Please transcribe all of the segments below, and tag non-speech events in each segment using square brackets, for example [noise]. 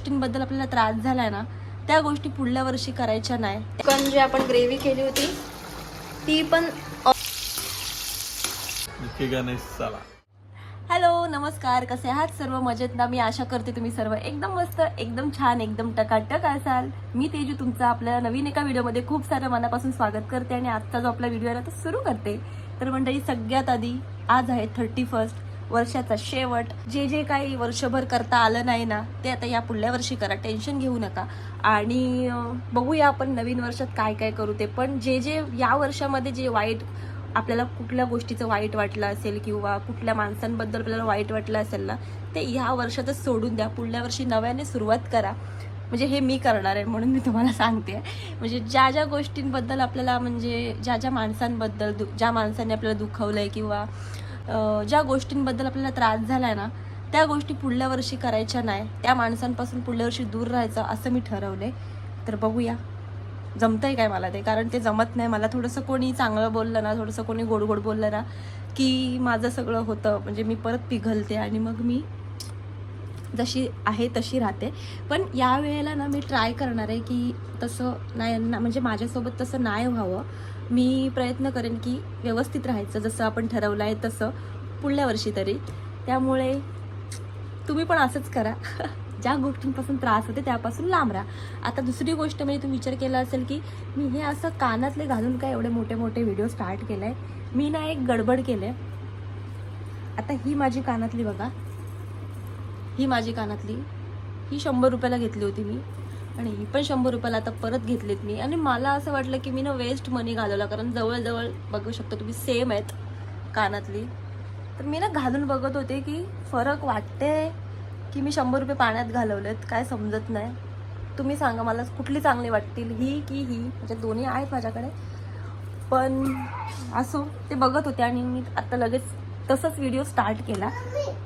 गोष्टींबद्दल आपल्याला त्रास झालाय ना त्या गोष्टी पुढल्या वर्षी करायच्या नाही. पण जे आपण ग्रेव्ही केली होती ती पण निघेगा नाही साला हॅलो नमस्कार. कसे आहात सर्व? मजेत ना? मी आशा करते तुम्ही सर्व एकदम मस्त एकदम छान एकदम टकाटक असाल. मी तेजू तुमचं आपल्या नवीन एका व्हिडिओमध्ये खूप सारं मनापासून स्वागत करते आणि आजचा जो आपला व्हिडिओ आहे तो सुरू करते. तर मंडळी सगळ्यात आधी आज आहे थर्टी फर्स्ट वर्षाचा शेवट. जे जे काही वर्षभर करता आलं नाही ना ते आता या पुढल्या वर्षी करा. टेन्शन घेऊ नका. आणि बघूया आपण नवीन वर्षात काय काय करू ते. पण जे जे या वर्षामध्ये जे वाईट आपल्याला कुठल्या गोष्टीचं वाईट वाटलं असेल किंवा कुठल्या माणसांबद्दल आपल्याला वाईट वाटलं असेल ना ते ह्या वर्षातच सोडून द्या. पुढल्या वर्षी नव्याने सुरुवात करा. म्हणजे हे मी करणार आहे म्हणून मी तुम्हाला सांगते. म्हणजे ज्या ज्या गोष्टींबद्दल आपल्याला म्हणजे ज्या ज्या माणसांबद्दल दु ज्या माणसांनी आपल्याला दुखवलं आहे किंवा ज्या गोष्टींबद्दल आपल्याला त्रास झाला आहे ना त्या गोष्टी पुढल्या वर्षी करायच्या नाही. त्या माणसांपासून पुढल्या वर्षी दूर राहायचं असं मी ठरवलं आहे तर बघूया. जमतंय काय मला ते? कारण ते जमत नाही. मला थोडंसं कोणी चांगलं बोललं ना थोडंसं कोणी गोड गोड बोललं ना की माझं सगळं होतं. म्हणजे मी परत पिघलते आणि मग मी जशी आहे तशी राहते. पण या वेळेला ना मी ट्राय करणार आहे की तसं नाही ना म्हणजे माझ्यासोबत तसं नाही व्हावं. मी प्रयत्न करेन की व्यवस्थित राहायचं जसं आपण ठरवलं आहे तसं पुढल्या वर्षी तरी. त्यामुळे तुम्ही पण असंच करा. [laughs] ज्या गोष्टींपासून त्रास होते त्यापासून लांब राहा. आता दुसरी गोष्ट म्हणजे तुम्ही विचार केला असेल की मी हे असं कानातले घालून काय एवढे मोठे मोठे व्हिडिओ स्टार्ट केले आहे मी ना एक गडबड केले आता ही माझी कानातली बघा. ही माझी कानातली. ही शंभर रुपयाला घेतली होती मी. आणि ही पण शंभर रुपयाला आता परत घेतलीत मी. आणि मला असं वाटलं की मी ना वेस्ट मनी घालवला कारण जवळजवळ बघू शकता तुम्ही सेम आहेत कानातली. तर मी ना घालून बघत होते की फरक वाटते की मी शंभर रुपये पाण्यात घालवलेत काय समजत नाही. तुम्ही सांगा मला कुठली चांगली वाटतील ही की ही म्हणजे दोन्ही आहेत माझ्याकडे. पण असो ते बघत होते आणि मी आता लगेच तसंच व्हिडिओ स्टार्ट केला.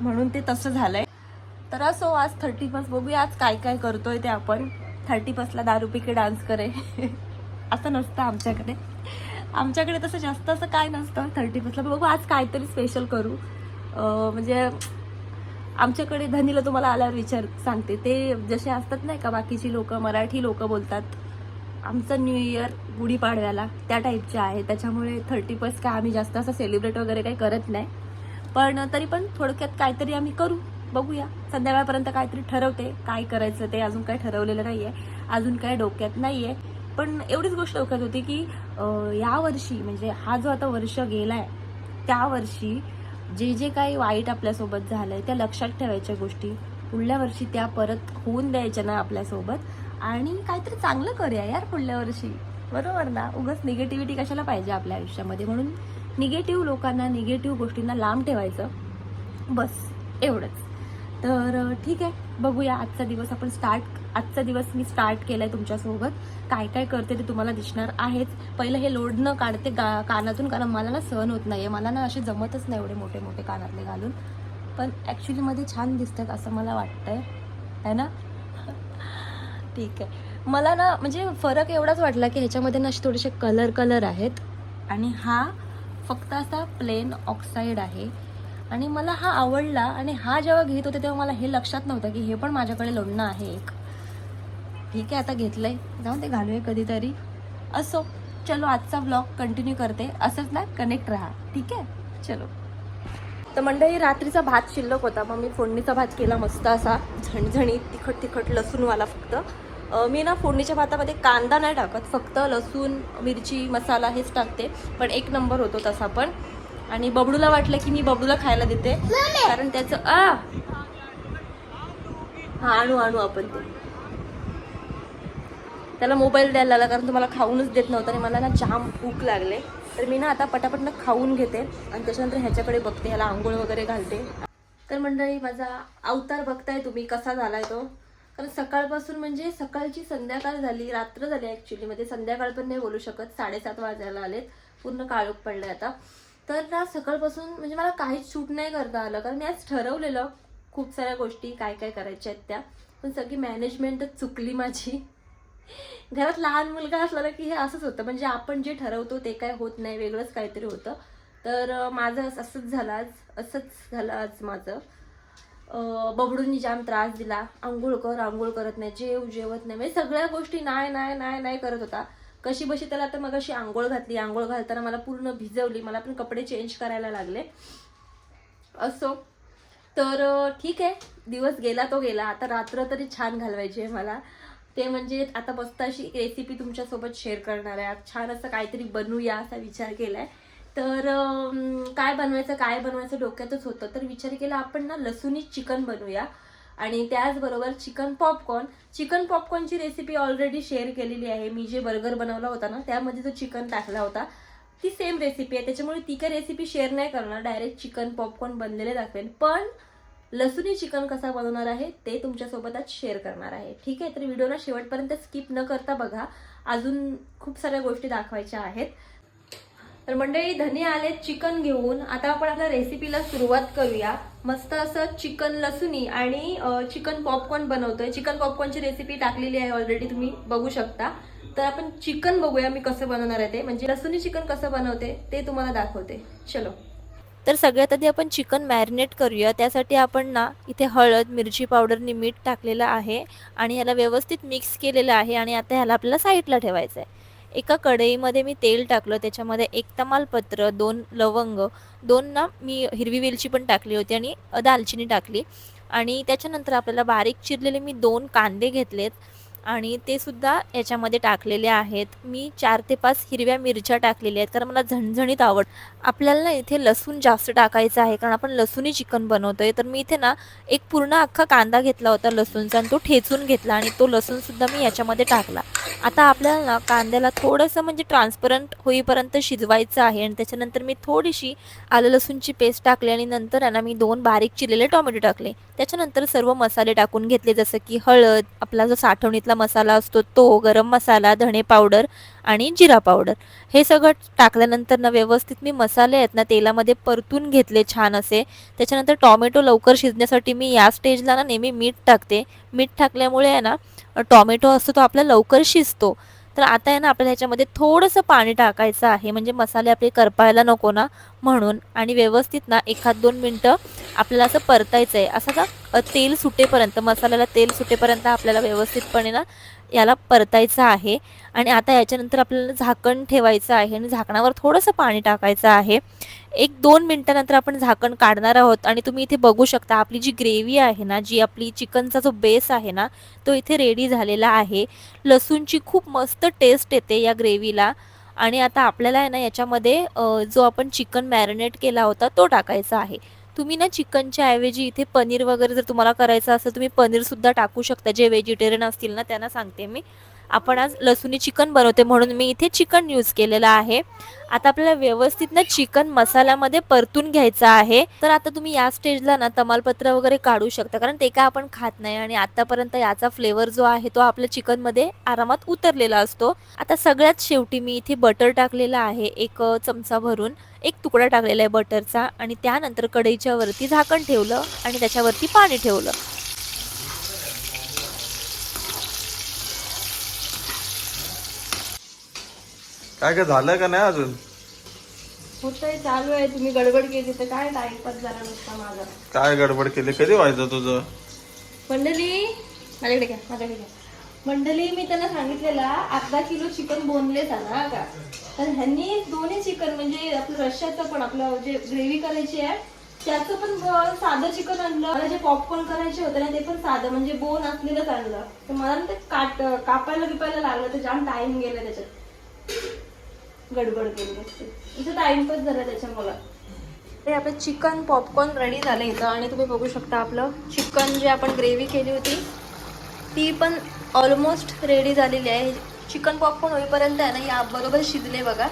म्हणून ते तसं झालं आहे तर असो आज थर्टी फर्स्ट बघूया आज काय काय करतोय ते आपण. थर्टी फर्स्टला दारू पिके डान्स करे. असं नसतं आमच्याकडे. आमच्याकडे तसं जास्त असं काय नसतं थर्टी फर्स्टला बघू आज काहीतरी स्पेशल करू. म्हणजे आमच्याकडे धनीला तुम्हाला आल्यावर विचार सांगते. ते जसे असतात नाही का बाकीची लोक मराठी लोक बोलतात. आमचं न्यू इयर गुढीपाडव्याला त्या टाईपचे आहे. त्याच्यामुळे थर्टी फर्स्ट काय आम्ही जास्त असं सेलिब्रेट वगैरे काही करत नाही. पण तरी पण थोडक्यात काहीतरी आम्ही करू. बघूया. संध्याकाळपर्यंत काहीतरी ठरवते काय करायचं ते अजून काही ठरवलेलं नाही आहे अजून काय डोक्यात नाही आहे पण एवढीच गोष्ट डोक्यात होती की या वर्षी म्हणजे हा जो आता वर्ष गेला आहे त्या वर्षी जे जे काही वाईट आपल्यासोबत झालंय त्या लक्षात ठेवायच्या गोष्टी. पुढल्या वर्षी त्या परत होऊन द्यायच्या ना आपल्यासोबत. आणि काहीतरी चांगलं करूया यार पुढल्या वर्षी. बरोबर ना? उगाच निगेटिव्हिटी कशाला पाहिजे आपल्या आयुष्यामध्ये? म्हणून निगेटिव्ह लोकांना निगेटिव्ह गोष्टींना लांब ठेवायचं. बस. एवढंच. तर ठीक आहे. बघूया आजचा दिवस आपण स्टार्ट आजचा दिवस मी स्टार्ट केलाय तुमच्यासोबत. काय काय करते ते तुम्हाला दिसणार आहेच. पहिलं हे लोड न काढते गा कानातून कारण मला ना सहन होत नाहीये. मला ना असे जमतच नाही एवढे मोठे मोठे कानातले घालून. पण ॲक्च्युलीमध्ये छान दिसतात असं मला वाटतंय. है ना? [laughs] ठीक आहे. मला ना म्हणजे फरक एवढाच वाटला की ह्याच्यामध्ये ना असे थोडेसे कलर कलर आहेत. आणि हा फक्त असा प्लेन ऑक्साईड आहे. आणि मला हा आवडला आणि हा जेव्हा घेत होते तेव्हा मला हे लक्षात नव्हतं की हे पण माझ्याकडे लोणणं आहे एक. ठीक आहे आता घेतलंय. जाऊन ते घालूया कधीतरी. असो. चलो आजचा ब्लॉग कंटिन्यू करते. असंच ना कनेक्ट राहा. ठीक आहे? चलो. तर मंडळी रात्रीचा भात शिल्लक होता. मग मी फोडणीचा भात केला मस्त असा. झणझणीत तिखट तिखट लसूणवाला फक्त. मी ना फोडणीच्या भातामध्ये कांदा नाही टाकत. फक्त लसूण मिरची मसाला हेच टाकते. पण एक नंबर होतो तसा पण. आणि बबडूला वाटलं की मी बबडूला खायला देते. कारण त्याचं आ! हा आणू आणू आपण ते. त्याला मोबाईल द्यायला लागला कारण तुम्हाला खाऊनच देत नव्हतं आणि मला ना जाम भूक लागले. तर मी ना आता पटापटनं खाऊन घेते आणि त्याच्यानंतर ह्याच्याकडे बघते ह्याला आंघोळ वगैरे घालते. तर मंडळी माझा अवतार बघताय तुम्ही कसा झालाय तो? कारण सकाळपासून म्हणजे सकाळची संध्याकाळ झाली रात्र झाली ॲक्च्युली म्हणजे संध्याकाळ पण नाही बोलू शकत साडेसात वाजायला आलेत. पूर्ण काळोख पडलाय आता. तर ना सकाळपासून म्हणजे मला काहीच शूट नाही करता आलं. कारण मी आज ठरवलेलं खूप साऱ्या गोष्टी काय काय करायच्या आहेत त्या. पण सगळी मॅनेजमेंटच चुकली माझी. घरात लहान मुलगा असला की हे असंच होतं. म्हणजे आपण जे ठरवतो ते काय होत नाही वेगळंच काहीतरी होतं. तर माझं असंच झालं आज. असंच झालं आज माझं. बबडूंनी जाम त्रास दिला. आंघोळ कर आंघोळ करत नाही जेव जेवत नाही. म्हणजे सगळ्या गोष्टी नाही नाही नाही नाही करत होता. कशी बशी त्याला आता मग अशी आंघोळ घातली आंघोळ घालताना मला पूर्ण भिजवली मला पण कपडे चेंज करायला लागले. असो. तर ठीक आहे. दिवस गेला तो गेला. आता रात्र तरी छान घालवायची आहे मला. ते म्हणजे आता मस्त अशी रेसिपी तुमच्यासोबत शेअर करणार आहे. छान असं काहीतरी बनवूया असा विचार केलाय. तर काय बनवायचं काय बनवायचं डोक्यातच होतं. तर विचार केला आपण ना लसूणी चिकन बनवूया आणि त्याचबरोबर चिकन पॉपकॉर्न. चिकन पॉपकॉर्नची रेसिपी ऑलरेडी शेअर केलेली आहे. मी जे बर्गर बनवला होता ना त्यामध्ये जो चिकन टाकला होता. ती सेम रेसिपी आहे. त्याच्यामुळे ती काय रेसिपी शेअर नाही करणार. डायरेक्ट चिकन पॉपकॉर्न बनलेले दाखवेन. पण लसूणी चिकन कसा बनवणार आहे ते तुमच्यासोबत आज शेअर करणार आहे. ठीक आहे? तर व्हिडिओला शेवटपर्यंत स्किप न करता बघा. अजून खूप साऱ्या गोष्टी दाखवायच्या आहेत. तर मंडळी धने आले चिकन घेऊन. आता आपण आपल्या रेसिपीला सुरुवात करूया. मस्त असं चिकन लसुणी आणि चिकन पॉपकॉर्न बनवतोय. चिकन पॉपकॉर्नची रेसिपी टाकलेली आहे ऑलरेडी तुम्ही बघू शकता. तर आपण चिकन बघूया मी कसं बनवणार आहे ते. म्हणजे लसुणी चिकन कसं बनवते ते तुम्हाला दाखवते. चलो. तर सगळ्यात आधी आपण चिकन मॅरिनेट करूया. त्यासाठी आपण ना इथे हळद मिरची पावडरनी मीठ टाकलेलं आहे. आणि याला व्यवस्थित मिक्स केलेलं आहे. आणि आता ह्याला आपल्याला साईडला ठेवायचं आहे एका कढईमध्ये मी तेल टाकलं त्याच्यामध्ये एक तमालपत्र दोन लवंग दोन ना मी हिरवी वेलची पण टाकली होती आणि दालचिनी टाकली. आणि त्याच्यानंतर आपल्याला बारीक चिरलेले मी दोन कांदे घेतलेत आणि ते सुद्धा याच्यामध्ये टाकलेले आहेत. मी चार ते पाच हिरव्या मिरच्या टाकलेल्या आहेत कारण मला झणझणीत आवड आपल्याला ना इथे लसूण जास्त टाकायचं आहे कारण आपण लसूणी चिकन बनवतोय. तर मी इथे ना एक पूर्ण अख्खा कांदा घेतला होता लसूणचा आणि तो ठेचून घेतला आणि तो लसूणसुद्धा मी याच्यामध्ये टाकला. आता आपल्याला ना कांद्याला थोडंसं म्हणजे ट्रान्सपरंट होईपर्यंत शिजवायचं आहे आणि त्याच्यानंतर मी थोडीशी आलं लसूणची पेस्ट टाकली आणि नंतर यांना मी दोन बारीक चिरलेले टोमॅटो टाकले. त्याच्यानंतर सर्व मसाले टाकून घेतले जसं की हळद आपला जो साठवणीतला मसाला असतो तो गरम मसाला धणे पावडर आणि जिरा पावडर. हे सगळं टाकल्यानंतर ना व्यवस्थित मी मसाले आहेत ना तेलामध्ये परतून घेतले छान असे. त्याच्यानंतर टॉमॅटो लवकर शिजण्यासाठी मी या स्टेजला ना नेहमी मीठ टाकते. मीठ टाकल्यामुळे आहे ना टॉमॅटो असतो तो आपला लवकर शिजतो. तर आता आहे ना आपल्याला ह्याच्यामध्ये थोडंसं पाणी टाकायचं आहे. म्हणजे मसाले आपले करपायला नको ना म्हणून. आणि व्यवस्थित ना एखाद दोन मिनटं आपल्याला असं परतायचं आहे असं का तेल सुटेपर्यंत मसाल्याला तेल सुटेपर्यंत आपल्याला व्यवस्थितपणे ना याला परतायचं आहे. आणि आता याच्यानंतर आपल्याला झाकण ठेवायचं आहे आणि झाकणावर थोडंसं पाणी टाकायचं आहे. एक दोन मिनटानंतर आपण झाकण काढणार आहोत आणि तुम्ही इथे बघू शकता आपली जी ग्रेव्ही आहे ना जी आपली चिकनचा जो बेस आहे ना तो इथे रेडी झालेला आहे. लसूणची खूप मस्त टेस्ट येते या ग्रेव्हीला. आणि आता आपल्याला आहे ना याच्यामध्ये जो आपण चिकन मॅरिनेट केला होता तो टाकायचा आहे. तुम्ही ना चिकनच्या ऐवजी इथे पनीर वगैरे जर तुम्हाला करायचं असेल तुम्ही पनीरसुद्धा टाकू शकता. जे व्हेजिटेरियन असतील ना त्यांना सांगते मी. आपण आज लसुणी चिकन बनवते म्हणून मी इथे चिकन यूज केलेलं आहे. आता आपल्याला व्यवस्थित ना चिकन मसाल्यामध्ये परतून घ्यायचं आहे. तर आता तुम्ही या स्टेजला ना तमालपत्र वगैरे काढू शकता कारण ते काय आपण खात नाही आणि आतापर्यंत याचा फ्लेवर जो आहे तो आपल्या चिकनमध्ये आरामात उतरलेला असतो. आता सगळ्यात शेवटी मी इथे बटर टाकलेलं आहे एक चमचा भरून. एक तुकडा टाकलेला आहे बटरचा आणि त्यानंतर कढईच्या वरती झाकण ठेवलं आणि त्याच्यावरती पाणी ठेवलं. काय काय झालं का नाही अजून? होतंय चालू आहे तुम्ही गडबड केली तर काय टाइमपास झाला नसता माझा काय गडबड केली? कधी व्हायचं तुझं? मंडळी माझ्याकडे घ्या माझ्याकडे घ्या. मंडळी मी त्यांना सांगितलेला अर्धा किलो चिकन बोनलेस आणा का? तर ह्यांनी दोन्ही चिकन म्हणजे आपलं रश्याचं पण आपलं जे ग्रेव्ही करायची आहे त्याचं पण साधं चिकन आणलं. मला जे पॉपकॉर्न करायचे होते ना ते पण साधं म्हणजे बोन असलेलंच आणलं. तर मला ना ते काट कापायला बिपायला लागलं तर जाम टाइम गेला त्याच्यात. गडबड करून असते इथं टाइमपास झाला त्याच्यामुळं ते आपलं चिकन पॉपकॉर्न रेडी झालं इथं आणि तुम्ही बघू शकता आपलं चिकन जे आपण ग्रेव्ही केली होती ती पण ऑलमोस्ट रेडी झालेली आहे. चिकन पॉपकॉर्न होईपर्यंत आहे ना या बरोबर शिजले बघा.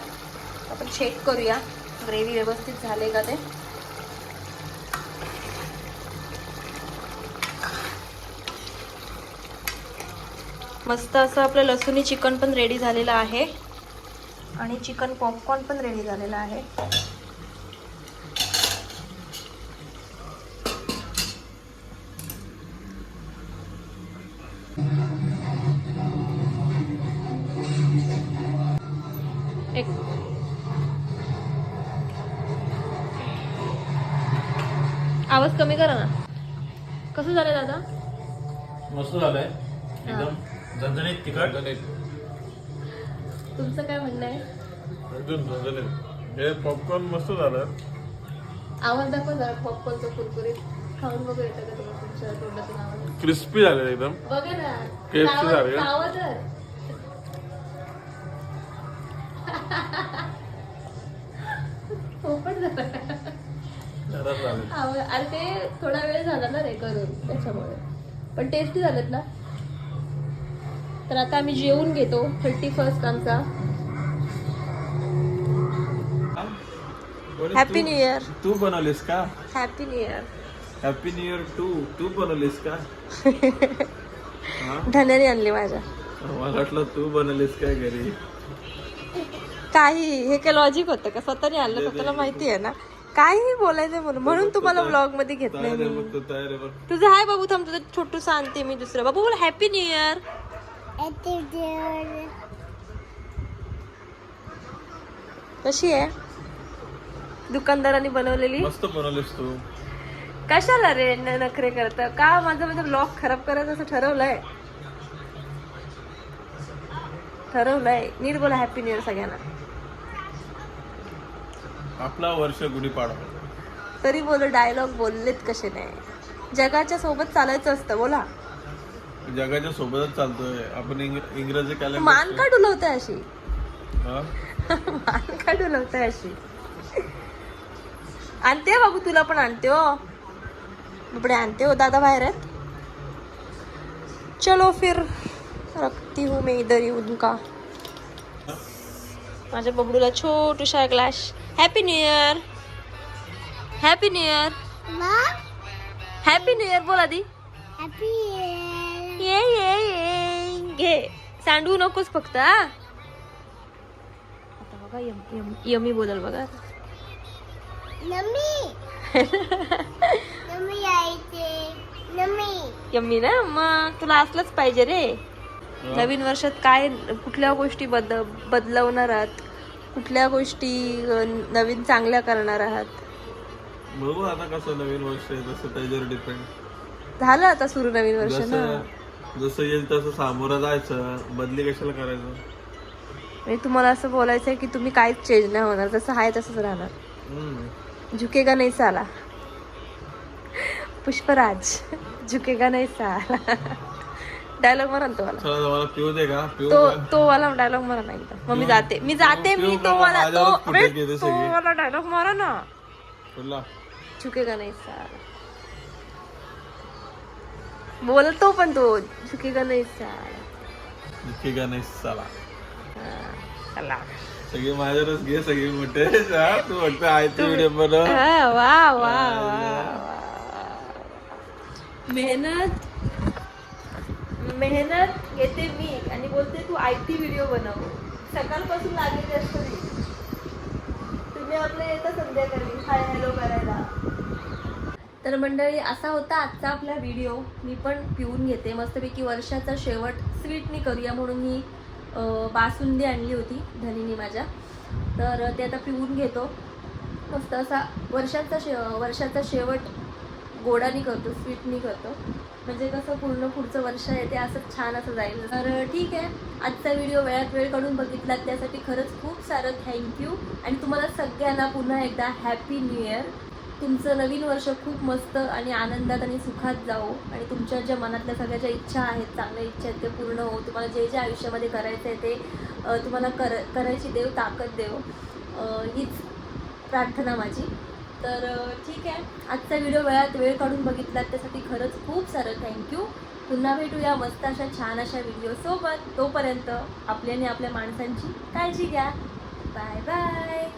आपण चेक करूया. ग्रेव्ही व्यवस्थित झाले का ते? मस्त असं आपलं लसुणी चिकन पण रेडी झालेलं आहे. आणि चिकन पॉपकॉर्न पण रेडी झालेला आहे. एक. आवाज कमी करा ना. कसं झालं दादा? मस्त झालंय. एकदम झणझणीत तिखट. तुमचं काय म्हणणं आहे? एकदम हे पॉपकॉर्न मस्त झालं. आवाज दाखवा जरा पॉपकॉर्नचं कुरकुरीत. खाऊन बघू येतं का तुम्हाला तुमच्या तोंडातून आवाज क्रिस्पी झालं एकदम. बघा ना. खावं- झालं तर. [laughs] पोपट झालं. आवाज- अरे ते थोडा वेळ झाला ना रे करून त्याच्यामुळे. पण टेस्टी झालेत ना? तर आता आम्ही जेवून घेतो. थर्टी फर्स्ट आमचा. हॅपी न्यू इयर तू बनवलीस का? Happy new year happy new year to तू बनवलीस का? [laughs] हा? धन्याने आणली माझ्या. मला वाटलं तू बनवलीस काय घरी? काही हे काय लॉजिक होतं का? स्वतःने आणलं स्वतःला माहिती आहे ना? काहीही बोलायचं म्हणून. म्हणून तुम्हाला ब्लॉगमध्ये घेत नाही तुझं हाय बाबू थांब तुझं छोटूस आणते मी दुसरं. बाबू बोल हॅपी न्यू इयर कशी आहे? दुकानदाराने बनवलेली? मस्त बनवलीस तू. कशाला रे नखरे करत? का माझं माझं ब्लॉग खराब करायचं असं ठरवलंय? ठरवलंय. नीट बोला हॅपी न्यू इयर सगळ्यांना. आपला वर्ष गुढीपाडवा तरी बोल डायलॉग बोललेत कसे नाही जगाच्या सोबत चालायचं असतं बोला. जगाच्या सोबतच चालतोय. आपण इंग- इंग्रजी मान कॅलेंडर का डुलवते अशी. हा? मान का डुलवते अशी. आणते बाबू तुला पण आणते हो. बापडे आणते हो दादा बाहेर आहेत. चलो फिर. रखती हूँ मैं इधर ही उनका. माझ्या बबडूला छोटूशा glass happy new year happy new year happy new year बोल आधी ये ये ये. घे. सांडवू नकोस फक्त हा. आता बघा यम यम यमी बोलल बघा यम्मी [laughs] ना? मग तुला असलंच पाहिजे रे. नवीन वर्षात काय कुठल्या गोष्टी बद बदलवणार आहात? कुठल्या गोष्टी नवीन चांगल्या करणार आहात? बघू आता कसं नवीन वर्ष आहे तसं त्याच्यावर डिपेंड झालं आता सुरू नवीन वर्ष ना? जसं येईल तसं सामोरं जायचं. बदली कशाला करायचं? म्हणजे तुम्हाला असं बोलायचं आहे की तुम्ही काहीच चेंज नाही होणार. जसं आहे तसंच राहणार. हम्म. झुकेगा नाही साला? पुष्पराज झुकेगा नाही साला? डायलॉग म्हणा ना तो वाला चला मला पिऊ दे का? पिऊ तो का? तो वाला डायलॉग म्हणा ना एकदा मग मी जाते. मी जाते मी तो? वाला तो. वाला डायलॉग मारा ना. झुकेगा नाही साला? बोलतो पण तो. झुकेगा नाही का नाही चला चला. सगळे माझ्यावरच घे सगळे मोठे. हा, तू फक्त आहे ते व्हिडिओ बनव. हा, वा वा वा वा. मेहनत मेहनत घेते मी. आणि बोलते तू आय टी व्हिडिओ बनव. सकाळपासून लागलेली असतो मी तुम्ही आपलं येतं संध्याकाळी. हाय हॅलो करायला. तर मंडळी असा होता आजचा आपला व्हिडिओ मी पण पिऊन घेते. मस्तपैकी वर्षाचा शेवट स्वीटनी करूया म्हणून मी बासुंदी आणली होती धनीने माझ्या. तर ते आता पिऊन घेतो. मस्त असा वर्षाचा शे वर्षाचा शेवट गोडानी करतो स्वीटनी करतो. म्हणजे कसं पूर्ण पुढचं वर्ष आहे ते असं छान असं जाईल. तर ठीक आहे. आजचा व्हिडिओ वेळात वेळ काढून बघितलात. त्यासाठी खरंच खूप सारं थँक्यू आणि तुम्हाला सगळ्यांना पुन्हा एकदा हॅपी न्यू इयर तुमचं नवीन वर्ष खूप मस्त आणि आनंदात आणि सुखात जाओ आणि तुमच्या ज्या मनातल्या सगळ्या ज्या इच्छा आहेत चांगल्या इच्छा आहेत ते पूर्ण हो. तुम्हाला जे जे आयुष्यामध्ये करायचं आहे ते तुम्हाला कर करायची देव ताकद देव. हीच प्रार्थना माझी. तर ठीक आहे. आजचा व्हिडिओ वेळात वेळ काढून बघितलात त्यासाठी खरंच खूप सारं थँक्यू पुन्हा भेटूया मस्त अशा छान अशा व्हिडिओसोबत तोपर्यंत आपल्याने आपल्या माणसांची काळजी घ्या. Bye bye